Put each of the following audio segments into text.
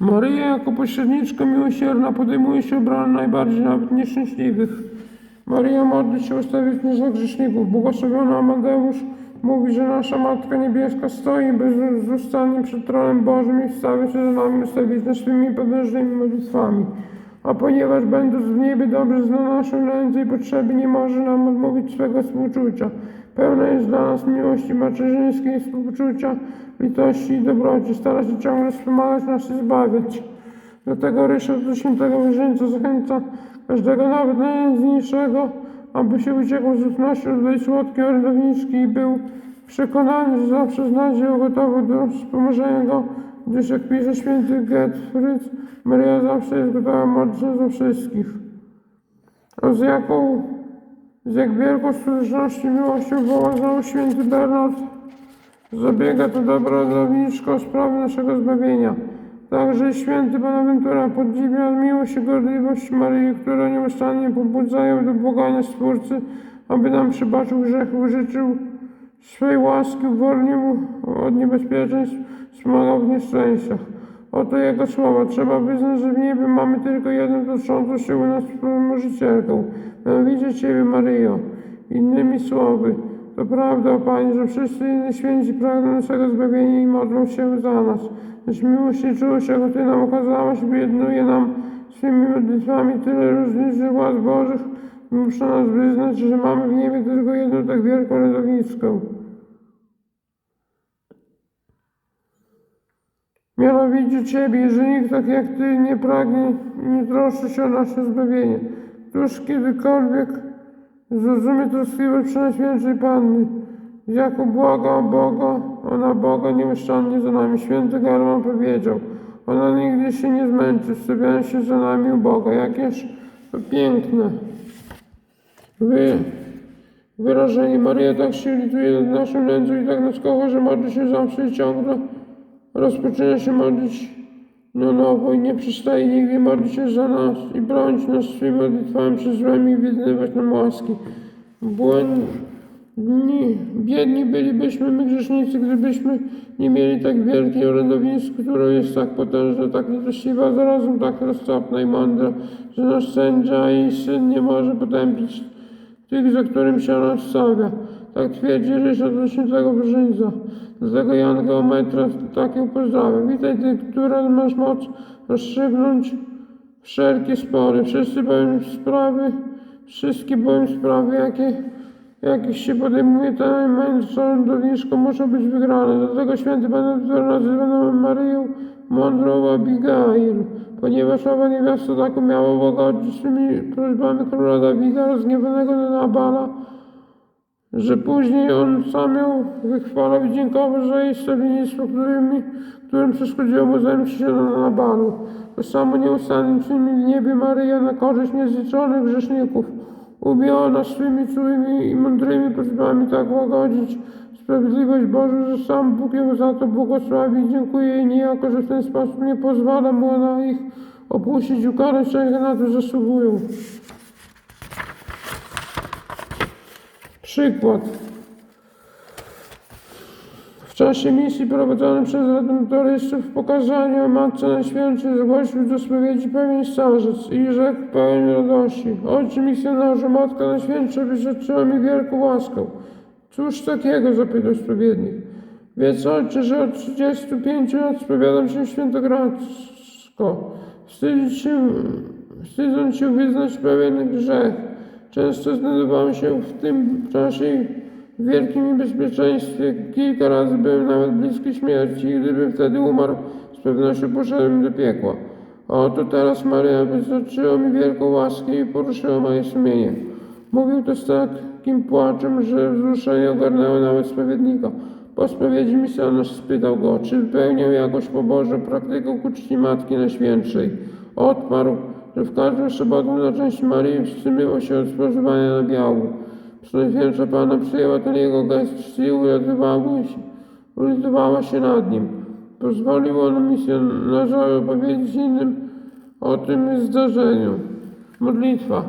Maryja jako pośredniczka miłosierna podejmuje się obrony najbardziej nawet nieszczęśliwych. Maryja modli się ustawicznie za grzeszników. Błogosławiona Amadeusz mówi, że nasza Matka Niebieska stoi bezustannie przed tronem Bożym i stawia się za nami ustawicznie swymi potężnymi modlitwami. A ponieważ będąc w niebie dobrze zna naszą nędzę i potrzeby, nie może nam odmówić swego współczucia. Pełna jest dla nas miłości macierzyńskiej, współczucia, litości i dobroci. Stara się ciągle wspomagać nas i zbawiać. Dlatego Ryszard do świętego wierzęcia zachęca każdego, nawet najnędzniejszego, aby się uciekł z ufności do tej słodkiej orędowniczki i był przekonany, że zawsze znajdzie ją gotową do wspomożenia go, gdyż jak pisze święty Gottfried, Maria zawsze jest gotowa modlić za wszystkich. A z jaką, z jak wielką skutecznością i miłością woła znowu święty Bernard, zabiega to dobra orędowniczka o sprawę naszego zbawienia. Także święty Bonaventura podziwia miłość i gorliwość Maryi, które nieustannie pobudzają do błagania Stwórcy, aby nam przebaczył grzechy, życzył swej łaski, uwolnił od niebezpieczeństw, wspomagał w nieszczęściach. Oto Jego słowa. Trzeba wyznać, że w niebie mamy tylko jedną toczącą się u nas wspomożycielką, mianowicie Ciebie, Maryjo. Innymi słowy, to prawda, Panie, że wszyscy inni święci pragną naszego zbawienia i modlą się za nas. Lecz miłość i czułość, jaką Ty nam okazałaś, objednuje nam swymi modlitwami tyle różniczych łask Bożych, muszę nas wyznać, że mamy w niebie tylko jedną tak wielką redownicką. Mianowicie Ciebie, że nikt tak jak Ty nie pragnie i nie troszczy się o nasze zbawienie. Któż kiedykolwiek zrozumie troskliwość Przenajświętszej Panny, z jaką błaga o Boga, ona Boga nieustannie za nami. Święty German powiedział, ona nigdy się nie zmęczy, wstawiając się za nami u Boga. Jakież to piękne. Wy, wyrażenie Maryja tak się lituje nad naszą nędzą i tak nas kocha, że modli się zawsze i ciągle rozpoczyna się modlić na nowo i nie przestaje nigdy modlić się za nas i bronić nas swymi modlitwami przez złymi i wyznawać nam łaski. Błędni, biedni bylibyśmy my grzesznicy, gdybyśmy nie mieli tak wielkiej orędownicy, która jest tak potężna, tak litościwa, zarazem tak roztropna i mądra, że nasz sędzia i syn nie może potępić tych, za którym się ona stawia. Tak twierdzi Ryszard do świętego Brzyńca. Dlatego Jan Geometra tak ją pozdrawia. Witaj Ty, która masz moc rozstrzygnąć wszelkie spory. Wszyscy bowiem sprawy, wszystkie bowiem sprawy, jakie, jakich się podejmuje ta sądowniczką, muszą być wygrane. Dlatego święty Benedykt nazywa nam Maryją mądrą Abigail, ponieważ owa niewiasta taką miała pogodzić swymi prośbami króla Dawida, rozgniewanego na Nabala, że później on sam ją wychwalał i dziękował za jej stawiennictwo, którymi, którym przeszkodziło mu zemścić się na Nabalu. To samo nieustannie czyni w niebie Maryja na korzyść niezliczonych grzeszników. Umie ona swymi czułymi i mądrymi prośbami tak łagodzić sprawiedliwość Bożą, że sam Bóg ją za to błogosławi i dziękuję jej niejako, że w ten sposób nie pozwala mu na ich opuścić i ukarać, jak na to zasługują. Przykład. W czasie misji prowadzonej przez redemptorystów w pokazaniu Matce Najświętszej zgłosił do spowiedzi pewien starzec i rzekł pełen radości. Ojcze misjonarzu, Matka Najświętsza wyrzeczała mi wielką łaskę. Cóż takiego? zapytał spowiednik. Wiedz ojcze, że od 35 lat spowiadam się świętogradsko. Wstydzić się, wstydząc się wyznać pewien grzech. Często znajdowałem się w tym czasie w wielkim niebezpieczeństwie. Kilka razy byłem nawet bliski śmierci gdybym wtedy umarł, z pewnością poszedłem do piekła. Oto teraz Maryja wyznaczyła mi wielką łaskę i poruszyła moje sumienie. Mówił to z takim płaczem, że wzruszenie ogarnęło nawet spowiednika. Po spowiedzi misjonarz spytał go, czy wypełniał jakoś pobożną praktyką ku czci Matki Najświętszej. Odparł, że w każdą sobotę na część Maryi wstrzymywał się od spożywania nabiału. Przenajświętsza Pana przyjęła ten jego gest czci i uradowała się, ulitowała się nad nim. Pozwolił on misjonarzowi opowiedzieć innym o tym zdarzeniu. Modlitwa.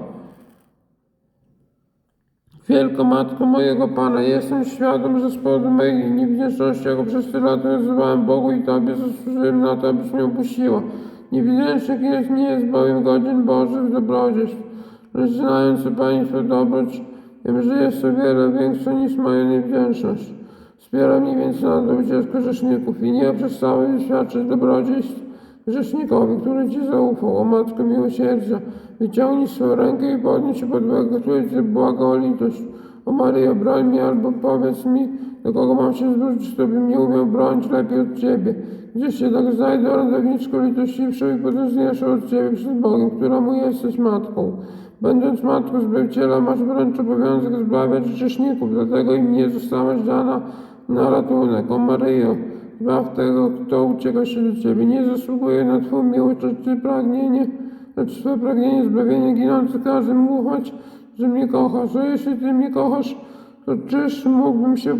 Wielka Matko mojego Pana, jestem świadom, że z powodu mojej niewdzięczności, jaką przez tyle lat nazywałem Bogu i Tobie, zasłużyłem na to, abyś mnie opuściła. Niewdzięczny jest nie jest bowiem godzin Bożych dobrodziejstw. Lecz znając o Pani Twoją dobroć, wiem, że jest to wiele większa niż moja niewdzięczność. Wspiera mnie więc na zwycięstwo grzeszników i nie przestałem świadczyć dobrodziejstw grzesznikowi, który Ci zaufał. O Matko miłosierdzia, wyciągnij swoją rękę i podnieś się pod który Ci błaga o litość. O Maryjo, broń mnie albo powiedz mi, do kogo mam się zwrócić, kto by mnie umiał bronić lepiej od Ciebie. Gdzieś się tak znajdę, orędowniczko litościwszą i potężniejszą od Ciebie przed Bogiem, któremu jesteś Matką. Będąc Matką Zbawiciela, masz wręcz obowiązek zbawiać grzeszników, dlatego im nie zostałaś dana na ratunek. O Maryjo, zbaw tego, kto ucieka się do Ciebie. Nie zasługuje na Twą miłość, lecz Ty pragnienie, lecz Twe pragnienie zbawienia ginący każdym ufać, że mnie kochasz. A jeśli Ty mnie kochasz, to czyż mógłbym się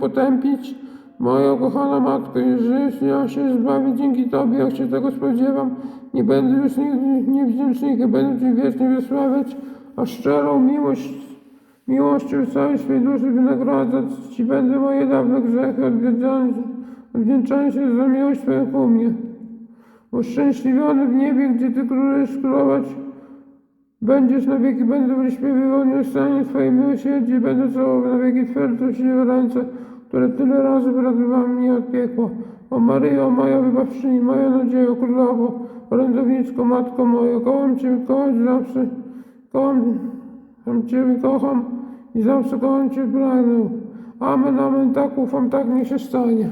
potępić? Moja kochana Matko, jeżeli ja się zbawię dzięki Tobie, jak się tego spodziewam, nie będę już nigdy niewdzięcznikiem, będę Ci wiecznie wysławiać, a szczerą miłość, miłością całej swej duszy wynagradzać Ci będę moje dawne grzechy, odwdzięczając się za miłość Twoją ku mnie. Uszczęśliwiony w niebie, gdzie Ty królujesz królować, Będziesz na wieki, będę wyśpiewywał nieustannie Twoje miłosierdzie, będę całował na wieki Twe litościwe ręce, które tyle razy wyratowały mnie od piekła. O Maryjo, moja wybawczyni, moja nadziejo, królowo, orędowniczko, matko moja, kocham Cię, kochać zawsze, kocham, kocham Cię kocham i zawsze kocham Cię pragnę. Amen, amen, tak ufam, tak mi się stanie.